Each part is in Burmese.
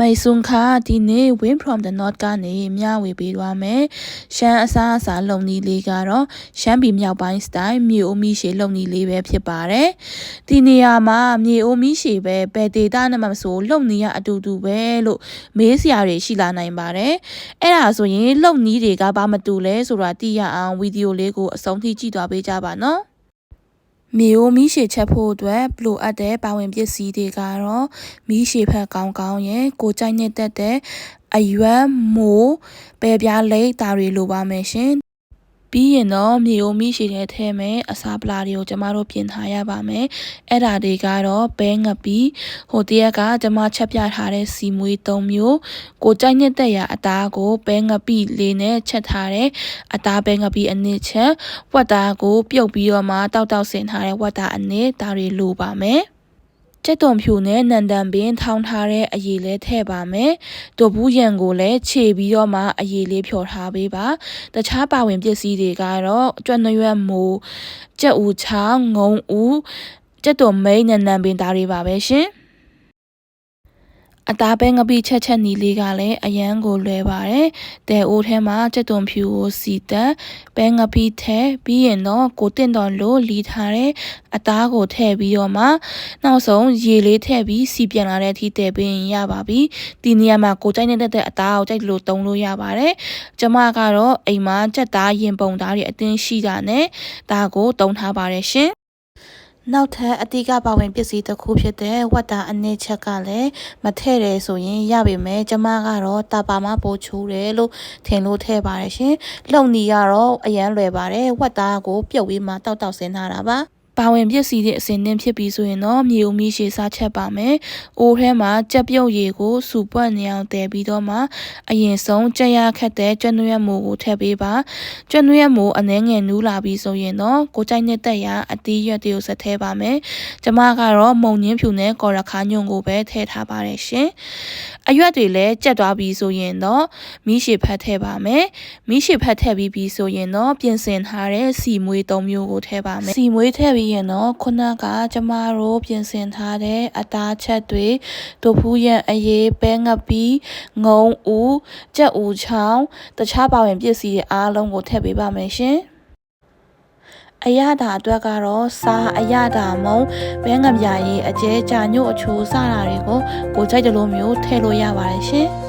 မိတ်ဆွန်ခါဒီနေ့ Win from the North ကနေမျှဝေပေးသွားမယ်။ရှမ်းအစားအစာလုံနီလေးကတော့ရှမ်းပြည်မြောက်ပိုင်းစတိုင်မြေအိုမီရှေလုံနီလေးပဲဖြစ်ပါတယ်။ဒီနေရာမှာမြေအိုမီရှေပဲဘယ်ဒေတာနဲ့မှမဆိုလုံနီရအတူတူပဲလို့မေးစရာတွေရှိလာနိုင်ပါတယ်။အဲ့ဒါဆိုရင်လုံနီတွေကဘာမတူလဲဆိုတာသိရအောင်ဗီဒီယိုလေးကိုအဆုံးထိကြည့်သွားပေးကြပါနော်။ မြေအိုမီးရှည်ချက်ဖို့အတွက်လိုအပ်တဲ့ပါဝင်ပစ္စည်းတွေကတော့မီးရှည်ဖက်ကောင်းကောင်းရဲ့ကိုကြိုက်နှစ်သက်တဲ့အရွက်မိုးပဲပြားလိပ်ဒါတွေလိုပါမယ်ရှင် ပြီးရင်တော့မြေအိုမီးရှည်တဲ့ထဲမှာအစာပလာတွေကိုကျမတို့ပြင်ထားရပါမယ်အဲ့ဒါတွေကတော့ဘဲငပီဟိုတရက်ကကျမချက်ပြထားတဲ့စီမွေး၃မျိုးကိုကြိုက်နှစ်သက်ရာအသားကိုဘဲငပီလေးနဲ့ချက်ထားတဲ့အသားဘဲငပီအနစ်ချက်ဝက်သားကို ပြုတ်ပြီးတော့မှတောက်တောက်ဆင်ထားတဲ့ဝက်သားအနစ်ဒါတွေလိုပါမယ် ကျက်သွန်ဖြူနဲ့နန်တန်ပင်ထောင်းထားတဲ့အရည်လေးထည့်ပါမယ်။တို့ဘူးရံကိုလည်းခြေပြီးတော့မှအရည်လေးဖြော်ထားပေးပါ။တခြားပါဝင်ပစ္စည်းတွေကတော့ကြွက်နရွက်မိုးကြက်ဦးချောင်းငုံဦးကျက်သွန်မိန်နန်တန်ပင်ဒါတွေပါပဲရှင်။ အသားပဲငပိချက်ချက်နီလေးကလည်းအရန်ကိုလွယ်ပါတယ်။တဲအိုးထဲမှာကြက်သွန်ဖြူကိုစီတက်ပဲငပိထဲပြီးရင်တော့ကိုတင့်တော်လို့လီထားတဲ့အသားကိုထည့်ပြီးတော့မှနောက်ဆုံးရေလေးထည့်ပြီးစီပြန်လာတဲ့အထိတည်ပေးရင်ရပါပြီ။ဒီနေရာမှာကိုကြိုက်နေတဲ့အသားကိုကြိုက်လို့တုံးလို့ရပါတယ်။ကျမကတော့အိမ်မှာကြက်သားရင်ပုံသားတွေအတင်းရှိတာနဲ့ဒါကိုတုံးထားပါတယ်ရှင်။ နောက်ထပ်အတိကပါဝင်ပစ္စည်းတစ်ခုဖြစ်တဲ့ဝတ်တာအနည်းချက်ကလည်းမထည့်တယ်ဆိုရင်ရပါမယ်ကျမကတော့တာပါမပိုချိုးတယ်လို့ထင်လို့ထည့်ပါတယ်ရှင်လုံနီကတော့အရန်လွယ်ပါတယ်ဝတ်တာကိုပြုတ်ပြီးမှတောက်တောက်ဆင်းထားတာပါ ပါဝင်ပစ္စည်းတွေအစင်းနှင်းဖြစ်ပြီးဆိုရင်တော့မြေဦးမီးရှည်စားချက်ပါမယ်။အိုးထဲမှာကြက်ပြုတ်ရည်ကိုစူပွက်နေအောင်တည်ပြီးတော့မှအရင်ဆုံးကြက်ရခက်တဲ့ကြွနွေးမိုးကိုထည့်ပေးပါ။ကြွနွေးမိုးအနှဲငယ်နူးလာပြီးဆိုရင်တော့ကိုကြိုက်နှစ်သက်ရာအသီးရွက်တွေကိုဆက်ထည့်ပါမယ်။ကျမကတော့မုံညင်းဖြူနဲ့ကော်ရခါညွန့်ကိုပဲထည့်ထားပါတယ်ရှင်။အရွက်တွေလည်းကြက်သွားပြီးဆိုရင်တော့မီးရှည်ဖတ်ထည့်ပါမယ်။မီးရှည်ဖတ်ထည့်ပြီးပြီးဆိုရင်တော့ပြင်ဆင်ထားတဲ့စီမွေး၃မျိုးကိုထည့်ပါမယ်။စီမွေးထည့်ပြီးရင်တော့ခုနကကျမတို့ပြင်ဆင်ထားတဲ့အသားချက်တွေဒိုဖူးရံအရေးပဲငပီးငုံဦးကြက်ဦးချောင်းတခြားပါဝင်ပစ္စည်းတွေအားလုံးကိုထည့်ပေးပါမယ်ရှင်အရသာအတွက်ကတော့စားအရသာမုံဘဲငပြာရည်အကျဲကြာညို့အချိုးစတာတွေကိုကိုကြိုက်တယ်လို့မျိုးထည့်လို့ရပါတယ်ရှင်။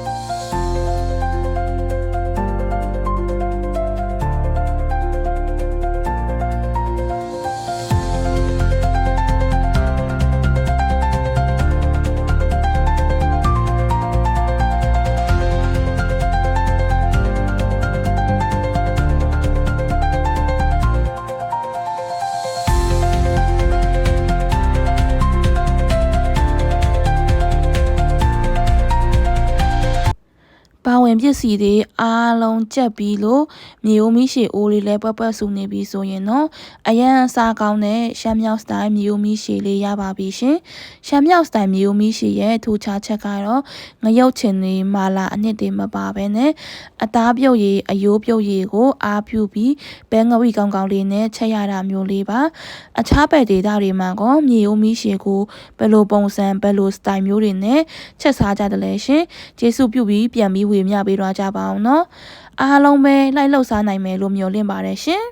ပါဝင်ပစ္စည်းတွေအားလုံးကြက်ပြီးလို့မြေအိုမီးရှည်အိုးလေးလည်းပွက်ပွက်ဆူနေပြီဆိုရင်တော့အရန်အစားကောင်းတဲ့ရှမ်းမြောက်စတိုင်မြေအိုမီးရှည်လေးရပါပြီရှင်ရှမ်းမြောက်စတိုင်မြေအိုမီးရှည်ရဲ့ထူခြားချက်ကတော့ငရုတ်ချင်တွေမာလာအနှစ်တွေမပါဘဲနဲ့အသားပြုတ်ရည်အယိုးပြုတ်ရည်ကိုအားပြုပြီးဘဲငဝီကောင်းကောင်းလေးနဲ့ချက်ရတာမျိုးလေးပါအခြားပဲဒေတာတွေမှာကမြေအိုမီးရှည်ကိုဘယ်လိုပုံစံဘယ်လိုစတိုင်မျိုးတွေနဲ့ချက်စားကြတယ်လဲရှင်ကျေးဇူးပြုပြီးပြန်ပြီးဝေမျှပေးတော့ကြပါအောင်နော်အားလုံးပဲလိုက်လှုပ်ရှားနိုင်မယ်လို့မျှော်လင့်ပါတယ်ရှင်